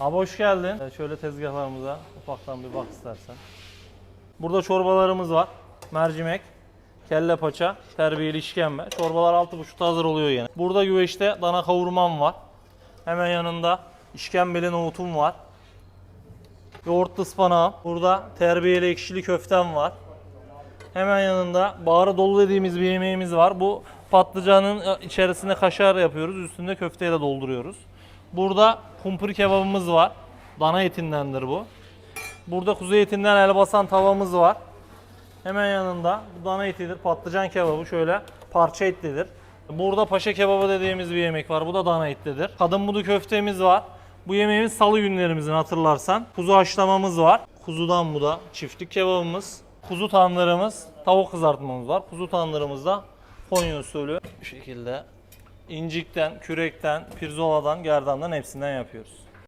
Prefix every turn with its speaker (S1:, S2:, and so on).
S1: Abi hoş geldin. Ee, Şöyle tezgahlarımıza ufaktan bir bak istersen. Burada çorbalarımız var. Mercimek, kelle paça, terbiyeli işkembe. Çorbalar 6.30'da hazır oluyor yine. Burada güveçte dana kavurmam var. Hemen yanında işkembeli nohutum var. Yoğurtlu ıspanağım. Burada terbiyeli ekşili köftem var. Hemen yanında bağrı dolu dediğimiz bir yemeğimiz var. Bu patlıcanın e, içerisinde kaşar yapıyoruz. Üstünde köfteyle dolduruyoruz. Burada kumpir kebabımız var. Dana etindendir bu. Burada kuzu etinden elbasan tavamız var. Hemen yanında bu dana etidir. Patlıcan kebabı şöyle parça etlidir. Burada paşa kebabı dediğimiz bir yemek var. Bu da dana etlidir. Kadın budu köftemiz var. Bu yemeğimiz salı günlerimizin hatırlarsan. Kuzu haşlamamız var. Kuzudan bu da çiftlik kebabımız. Kuzu tandırımız, tavuk kızartmamız var. Kuzu tandırımızda Konya usulü şekilde incikten, kürekten, pirzoladan, gerdandan hepsinden yapıyoruz.